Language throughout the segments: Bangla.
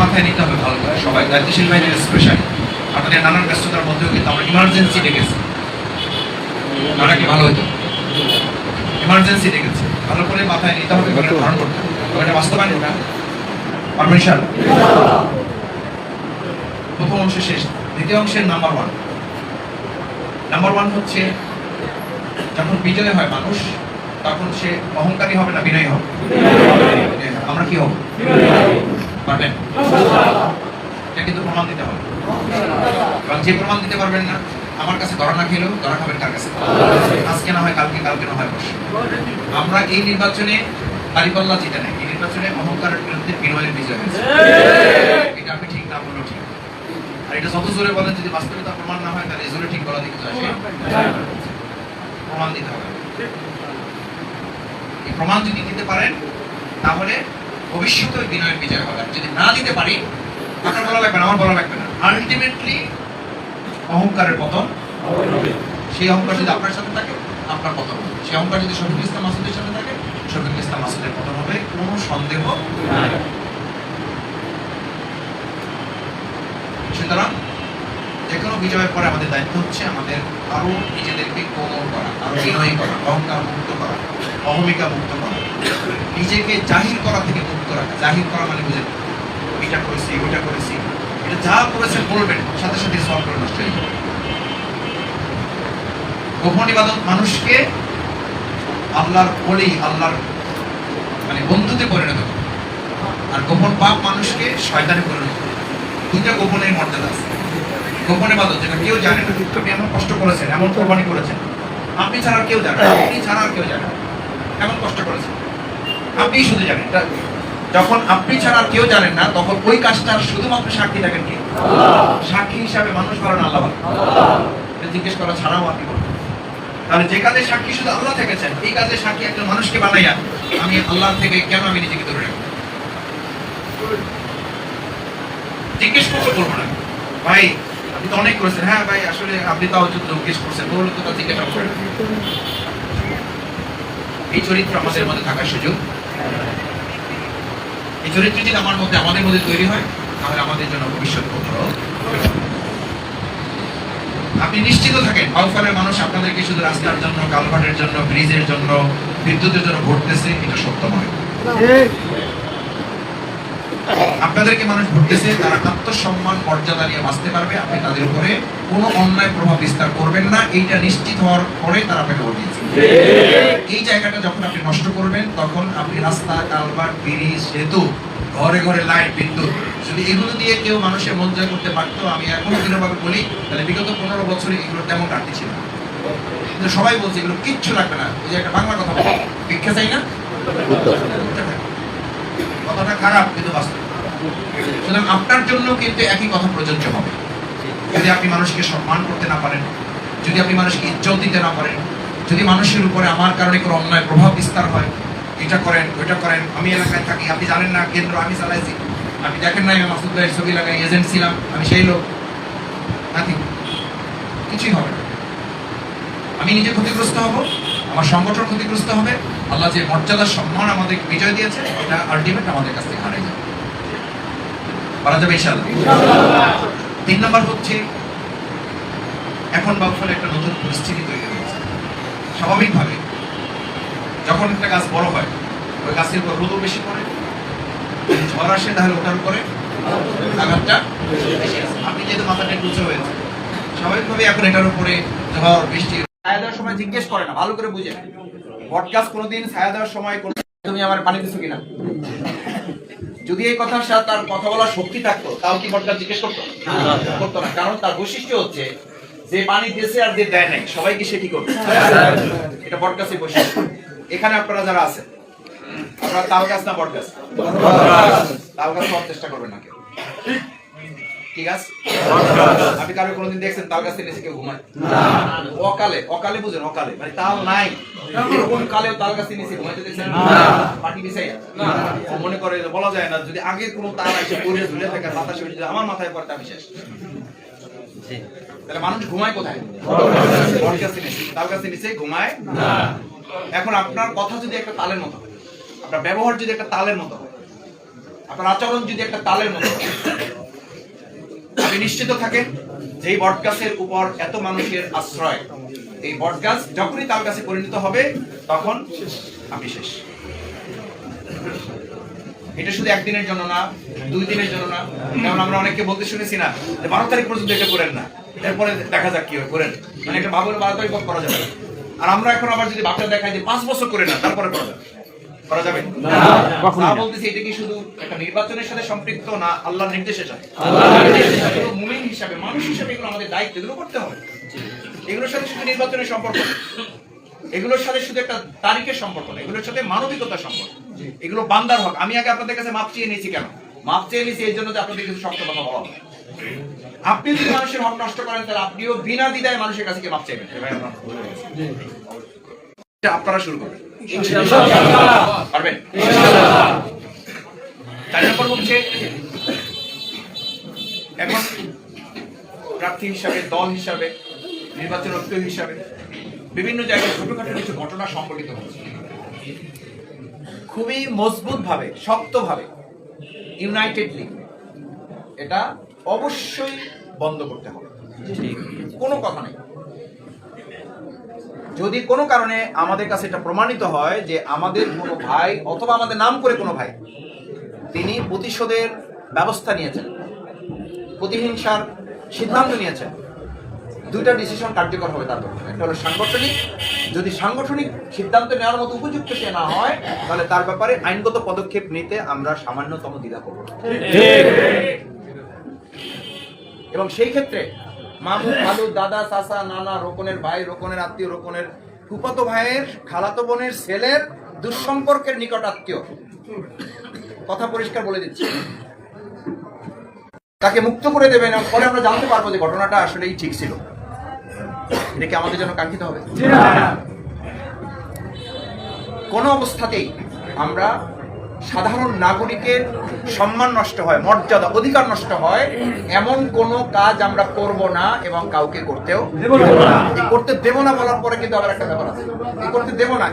মাথায় নিতে হবে ভালো করে। সবাই দায়িত্বশীল ভাইদের স্পেশালি আপনাদের নানান ব্যস্ততার মধ্যেও কিন্তু আমরা ইমার্জেন্সি ডেকেছি আমরা কি ভালো হতো ইমার্জেন্সি ডেকেছি ভালো করে মাথায় নিতে হবে করে ধারণ করতে হবে। এটা বাস্তবায়ন ওটা পারমিশন প্রথম অংশ শেষ। দ্বিতীয় অংশের নাম্বার ওয়ান নাম্বার ওয়ান হচ্ছে যখন বিজয় হয় মানুষ তখন সে অহংকারী হবে না বিনয়ী হবে? আমরা কি হব। পারবেন? এটা কিন্তু প্রমাণ দিতে হবে। যে প্রমাণ দিতে পারবেন না, আমার কাছে ধরা খাবেন কার কাছে? আজকে না হয়, কালকে কালকে না হয়। আমরা এই নির্বাচনে দাঁড়িপাল্লা জিতে নেই। এই নির্বাচনে অহংকারের বিরুদ্ধে বিনয়ের বিজয় হয়েছে। এটা আপনি ঠিক না বললেও ঠিক। আর এটা যত জোরে বলেন, যদি বাস্তবতা প্রমাণ না হয়, তাহলে জোরে ঠিক বলা দিকে যায় প্রমাণ দিতে হবে। এই প্রমাণ যদি দিতে পারেন, তাহলে ভবিষ্যতে ওই বিনয়ের বিজয় হবে। যদি না দিতে পারি, আপনার বলা লাগবে না, আমার বলা লাগবে না। আলটিমেটলি অহংকারের পতন সেই অহংকার যদি আপনার সাথে থাকে, আপনার পতন হবে। সেই অহংকার যদি শফিকুল ইসলাম মাসুদের সাথে থাকে, শফিকুল ইসলাম মাসুদের পতন হবে, কোনো সন্দেহ। সুতরাং যে কোনো বিজয়ের পরে আমাদের দায়িত্ব হচ্ছে আমাদের আরও নিজেদেরকে কোমল করা, আরও বিনয়ী করা অহংকার মুক্ত করা। অহমিকা মুক্ত করা। নিজেকে জাহির করা থেকে মুক্ত রাখা জাহির করা মানে বুঝেন এটা করেছি, ওইটা করেছি। এটা যা করেছেন বলবেন, সাথে সাথে সলভ করে নষ্ট হয়ে গোপন ইবাদত মানুষকে আল্লাহর বলি, আল্লাহর মানে বন্ধুতে পরিণত করে। আর গোপন পাপ মানুষকে শয়তানে পরিণত করে। দুইটা গোপনের মর্যাদা আছে। গোপনে বাদত যেটা কেউ জানে না। আপনি এমন কষ্ট করেছেন, এমন কোরবানি করেছেন। আপনি ছাড়া কেউ জানে না। আপনি ছাড়া কেউ জানে এমন কষ্ট করেছেন আপনিই শুধু জানেন যখন আপনি ছাড়া কেউ জানেন না, তখন ওই কাজটার শুধুমাত্র সাক্ষী থাকেন কি? সাক্ষী হিসাবে মানুষ করেন আল্লাহ জিজ্ঞেস করা ছাড়াও আপনি করবেন। তাহলে যে কাজে সাক্ষী শুধু আল্লাহ থেকেছেন এই কাজে সাক্ষী একজন মানুষকে বানাইয়া আমি আল্লাহ থেকে কেন আমি নিজেকে ধরে রাখব? জিজ্ঞেস করতে বলব না। ভাই, আপনি তো অনেক করেছেন। হ্যাঁ ভাই, আসলে আপনি তাও যুদ্ধ জিজ্ঞেস করছেন। বলুন তো তা জিজ্ঞাসা করেন এই চরিত্র আমাদের মধ্যে থাকার সুযোগ। এই চরিত্র যদি আমার মধ্যে, আমাদের মধ্যে তৈরি হয়, তাহলে আমাদের জন্য ভবিষ্যৎ কোথাও আপনি নিশ্চিত থাকেন, বাউফলের মানুষ আপনাদেরকে শুধু রাস্তার জন্য কালভার্টের জন্য, ব্রিজের জন্য, বিদ্যুতের জন্য ভোট দিচ্ছে এটা সত্য নয়। আপনাদেরকে মানুষ ভোটতেছে তারা আত্মসম্মান মর্যাদা নিয়ে বাঁচতে পারবে আপনি তাদের উপরে কোনো অন্যায় প্রভাব বিস্তার করবেন না এইটা নিশ্চিত হওয়ার পরে তারা আপনাকে ভোট দিয়েছে। এই জায়গাটা যখন আপনি নষ্ট করবেন তখন আপনি রাস্তা কালভার্ট ব্রিজ সেতু ঘরে ঘরে লাইট বিদ্যুৎ যদি এগুলো দিয়ে কেউ মানুষের মন জয় করতে পারতো আমি এখনও দৃঢ়ভাবে বলি তাহলে বিগত পনেরো বছরে এগুলো তেমন ঘাটতি ছিল কিন্তু সবাই বলছে এগুলো কিচ্ছু লাগবে না ওই যে একটা বাংলা কথা বলে, ভিক্ষা চাই না? কথাটা খারাপ, কিন্তু বাস্তব। সুতরাং আপনার জন্য কিন্তু একই কথা প্রযোজ্য হবে। যদি আপনি মানুষকে সম্মান করতে না পারেন, যদি আপনি মানুষকে ইজ্জত দিতে না পারেন, যদি মানুষের উপরে আমার কারণে কোনো অন্যায় প্রভাব বিস্তার হয়, এটা করেন, ওইটা করেন, আমি এলাকায় থাকি, আপনি জানেন না কেন্দ্র আমি চালাইছি। আপনি দেখেন না, আমি মাসুদ ভাইয়ের ছবি লাগাই, এজেন্ট ছিলাম, আমি সেই লোক। নাথিং। কিছুই হবে না। আমি নিজে ক্ষতিগ্রস্ত হব, আমার সংগঠন ক্ষতিগ্রস্ত হবে আল্লাহ যে মর্যাদা, সম্মান আমাদের বিজয় দিয়েছে, এটা আলটিমেট আমাদের কাছ থেকে হারিয়ে যাবে। পারা যাবে তিন নম্বর হচ্ছে, এখন একটা নতুন পরিস্থিতি তৈরি হয়েছে স্বাভাবিকভাবে, যখন একটা গাছ বড় হয়, ওই গাছের উপর রোদও বেশি পড়ে ঝড় আসে তাহলে ওটার উপরে আঘাতটা আপনি যেহেতু মাথাটা একটু উঁচু হয়েছে, স্বাভাবিকভাবে এখন এটার উপরে ঝড়, বৃষ্টি সময় জিজ্ঞেস করে না, ভালো করে বুঝে বট গাছ কোনোদিন ছায়া দেওয়ার সময় কোনো তুমি আমার পানি দিছো কিনা? যদি এই কথার সাথে তার কথা বলার শক্তি থাকতো, তাও কি বটগাছ জিজ্ঞেস করতো? করতো না। কারণ তার বৈশিষ্ট্য হচ্ছে, যে পানি দিয়েছে আর যে দেয় নাই সবাইকে সে কি করবে? এটা বটগাছের বৈশিষ্ট্য। এখানে আপনারা যারা আছেন, আপনারা তাল গাছ না বটগাছ তাল গাছ হওয়ার চেষ্টা করবেন না কেউ। কি গাছ আপনি কারও কোনোদিন দেখছেন তাল গাছের নিচে কেউ ঘুমায়? অকালে অকালে বুঝেন অকালে। মানে তাল নাই। এরকম কালেও তাল গাছের নিচে ঘুমাইতে দেখছেন? পাটি বিছাই ও মনে করে বলা যায় না যদি আগে কোনো তাল এসে পড়ে ঝুলে থাকে বাতাসে যায়, আমার মাথায় পড়তে আমি শেষ। তাহলে মানুষ ঘুমায় কোথায়? তাল গাছের নিচে ঘুমায়? এখন আপনার কথা যদি একটা তালের মতো হয় আপনার ব্যবহার যদি একটা তালের মতো হয় আপনার আচরণ যদি একটা তালের মতো হয়, আপনি নিশ্চিত থাকেন যে বটগাছের উপর এত মানুষের আশ্রয়, এই বটগাছ যখনই তাল গাছে পরিণত হবে, তখন আপনি শেষ। এটা শুধু একদিনের জন্য না, দুই দিনের জন্য না যেমন আমরা অনেককে বলতে শুনেছি না যে বারো তারিখ পর্যন্ত এটা করেন না। এরপরে দেখা যাক কি হয়, করেন। মানে একটা ভাবলে বারো তারিখ করা যাবে আর আমরা এখন আবার যদি ভাবটা দেখাই যে পাঁচ বছর করে না, তারপরে করা যাবে। করা যাবে? না বলতেছি এটা কি শুধু একটা নির্বাচনের সাথে সম্পৃক্ত না আল্লাহর নির্দেশে মুমিন হিসাবে মানুষ হিসাবে এগুলো আমাদের দায়িত্ব এগুলো করতে হবে। এগুলোর সাথে শুধু নির্বাচনের সম্পর্ক এগুলোর সাথে শুধু একটা তারিখের সম্পর্ক নেই এগুলোর সাথে মানবিকতার সম্পর্ক। এগুলো বান্দার হক। আমি আগে আপনাদের কাছে মাপ চেয়ে নিয়েছি কেন? মাপ চেয়ে নিয়েছি এই জন্য যে আপনাদের কিছু শক্ত কথা বলা হবে। আপনি যদি মানুষের হক নষ্ট করেন তাহলে আপনিও বিনা দ্বিধায় মানুষের কাছে মাপ চাইবেন। আপনারা শুরু করবেন। পারবেন চার নম্বর হচ্ছে এখন নির্বাচন ঐক্য হিসাবে বিভিন্ন জায়গায় ছোটখাটো কিছু ঘটনা সংঘটিত হচ্ছে। খুবই মজবুত ভাবে শক্ত ভাবে ইউনাইটেডলি এটা অবশ্যই বন্ধ করতে হবে। কোনো কথা নেই। যদি কোনো কারণে আমাদের কাছে এটা প্রমাণিত হয় যে আমাদের কোনো ভাই অথবা আমাদের নাম করে কোনো ভাই তিনি প্রতিশোধের ব্যবস্থা নিয়েছেন প্রতিহিংসার সিদ্ধান্ত নিয়েছেন দুইটা ডিসিশন কার্যকর হবে তার পক্ষে। একটা হলো সাংগঠনিক যদি সাংগঠনিক সিদ্ধান্ত নেওয়ার মতো উপযুক্ত সে না হয় তাহলে তার ব্যাপারে আইনগত পদক্ষেপ নিতে আমরা সামান্যতম দ্বিধা করব এবং সেই ক্ষেত্রে মামু খালু দাদা চাচা নানা রোকনের ভাই রোকনের আত্মীয় রোকনের ফুফাতো ভাইয়ের খালাতো বোনের ছেলের দুঃসম্পর্কের নিকট আত্মীয়। কথা পরিষ্কার বলে দিচ্ছি। তাকে মুক্ত করে দেবেন পরে আমরা জানতে পারব যে ঘটনাটা আসলেই ঠিক ছিল। এটা কি আমাদের জন্য কাঙ্ক্ষিত হবে? কোনো অবস্থাতেই আমরা সাধারণ নাগরিকের সম্মান নষ্ট হয় মর্যাদা অধিকার নষ্ট হয় এমন কোন কাজ আমরা করব না এবং কাউকে করতেও করতে দেব না বলার পরে কিন্তু আবার একটা ব্যাপার আছে। করতে দেব না।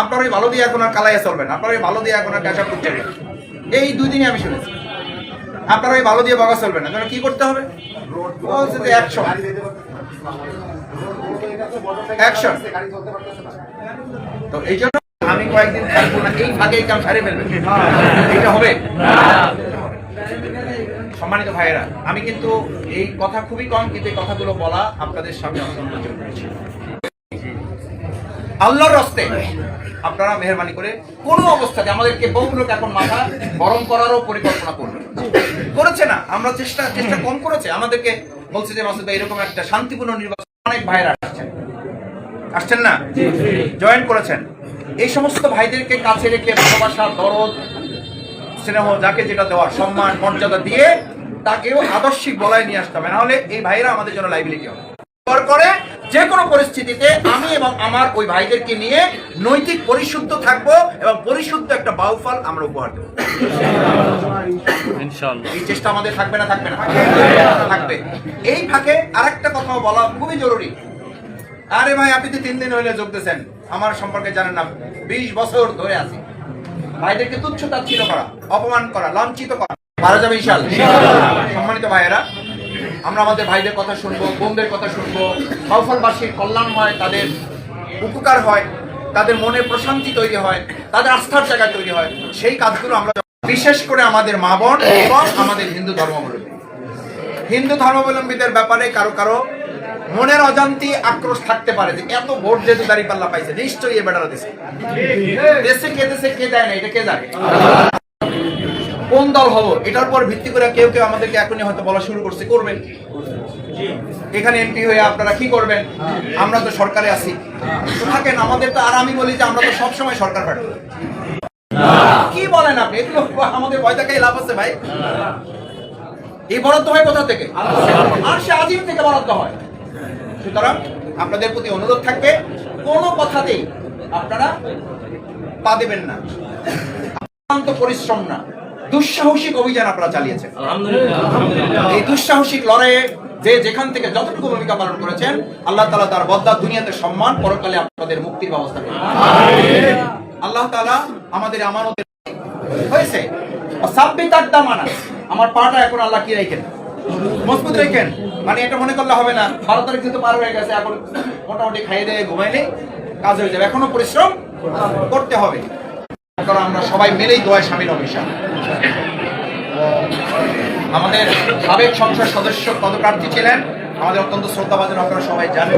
আপনার ওই ভালো দিয়ে এখন আর কালাইয়া চলবেন আপনার ওই ভালো দিয়ে এখন আর ক্যাশ করতে হবে এই দুই দিনে আমি শুনেছি। আপনার ওই ভালো দিয়ে বগা চলবে না। তাহলে কি করতে হবে? বলছে যে অ্যাকশন অ্যাকশন তো এই জন্য আমি কয়েকদিন থাকব না এই ফাঁকে কাম সারে ফেলবে। এটা হবে? সম্মানিত ভাইয়েরা আমি কিন্তু এই কথা খুবই কম কিন্তু এই কথাগুলো বলা আপনাদের সামনে অত্যন্ত জরুরি ছিল আল্লাহর রস্তে আপনারা মেহরবানি করে কোনো অবস্থাতে আমাদেরকে বহু লোক এখন মাথা গরম করারও পরিকল্পনা করবে। করেছে না আমরা চেষ্টা চেষ্টা কম করেছে। আমাদেরকে বলছে যে মাসুদ ভাই এরকম একটা শান্তিপূর্ণ নির্বাচন অনেক ভাইরা আসছেন। আসছেন না? জয়েন করেছেন। এই সমস্ত ভাইদেরকে কাছে রেখে ভালোবাসা দরদ স্নেহ যাকে যেটা দেওয়ার সম্মান মর্যাদা দিয়ে তাকেও আদর্শিক বলায় নিয়ে আসতে হবে। নাহলে এই ভাইরা আমাদের জন্য লাইবিলিটি হবে। করে যে কোনো পরিস্থিতিতে আমি এবং আমার ওই ভাইদেরকে নিয়ে নৈতিক পরিশুদ্ধ থাকব এবং পরিশুদ্ধ একটা বাউফল আমরা উপহার দেবো। এই চেষ্টা আমাদের থাকবে না থাকবে না। থাকবে। এই ফাঁকে আরেকটা কথা বলা খুবই জরুরি। আরে ভাই আপনি তো তিন দিন হইলে যোগ দিয়েছেন। আমার সম্পর্কে জানেন না, বিশ বছর ধরে আছি। ভাইদেরকে তুচ্ছ তাচ্ছিল্য করা, অপমান করা, লাঞ্ছিত করা। পারা যাবে ইশাল সম্মানিত ভাইয়েরা, আমরা আমাদের ভাইদের কথা শুনব, বোনদের কথা শুনব। বাউফলবাসীর কল্যাণ হয়, তাদের উপকার হয়, তাদের মনে প্রশান্তি তৈরি হয়, তাদের আস্থার জায়গা তৈরি হয়। সেই কাজগুলো আমরা বিশেষ করে আমাদের মা বোন এবং আমাদের হিন্দু ধর্মাবলম্বী। হিন্দু ধর্মাবলম্বীদের ব্যাপারে কারও কারও মনের অজান্তি আক্রোশ থাকতে পারে যে এত ভোট যেহেতু দাঁড়িয়ে পাল্লা পাইছে, নিশ্চয়ই এ বেটারা দেশে। দেশে কে দেশে কে দেয় না, এটা কে জানে? কোন দল হব? এটার পর ভিত্তি করে কেউ কেউ আমাদেরকে এখনই হয়তো বলা শুরু করছে করবেন এখানে এমপি হয়ে আপনারা কি করবেন? আমরা তো সরকারে আছি। থাকেন, আমাদের তো, আর আমি বলি যে আমরা তো সবসময় সরকার পার্টি কি বলেন আপনি? এগুলো আমাদের ভয় দেখাই লাভ আছে ভাই। এই বরাদ্দ হয় কোথা থেকে? আর সে আজিম থেকে বরাদ্দ হয়। সুতরাং আপনাদের প্রতি অনুরোধ থাকবে কোনো কথাতেই আপনারা পা দেবেন না। অত্যন্ত পরিশ্রম না। দুঃসাহসিক অভিযান আপনারা চালিয়েছেন। এই দুঃসাহসিক লড়াইয়ে যে যেখান থেকে যতটুকু ভূমিকা পালন করেছেন আল্লাহ তালা তার বদ্দা দুনিয়াতে সম্মান পরকালে আপনাদের মুক্তির ব্যবস্থা করবেন আল্লাহ তালা আমাদের আমানতের হয়েছে। সাব্বিত আড্ডা মানা আমার পাটা এখন আল্লাহ কি রেখেন? মজবুত রেখেন। মানে এটা মনে করলে হবে না। বারো তারিখ যেহেতু পার হয়ে গেছে, এখন মোটামুটি খাইয়ে দিয়ে নেই, কাজ হয়ে যাবে। এখনও পরিশ্রম করতে হবে। কারণ আমরা সবাই মিলেই দোয়ায় স্বামীর অভিশাপ আমাদের সাবেক সংসদ সদস্য পদপ্রার্থী ছিলেন। আমাদের অত্যন্ত শ্রদ্ধাভাজন আপনারা সবাই জানেন।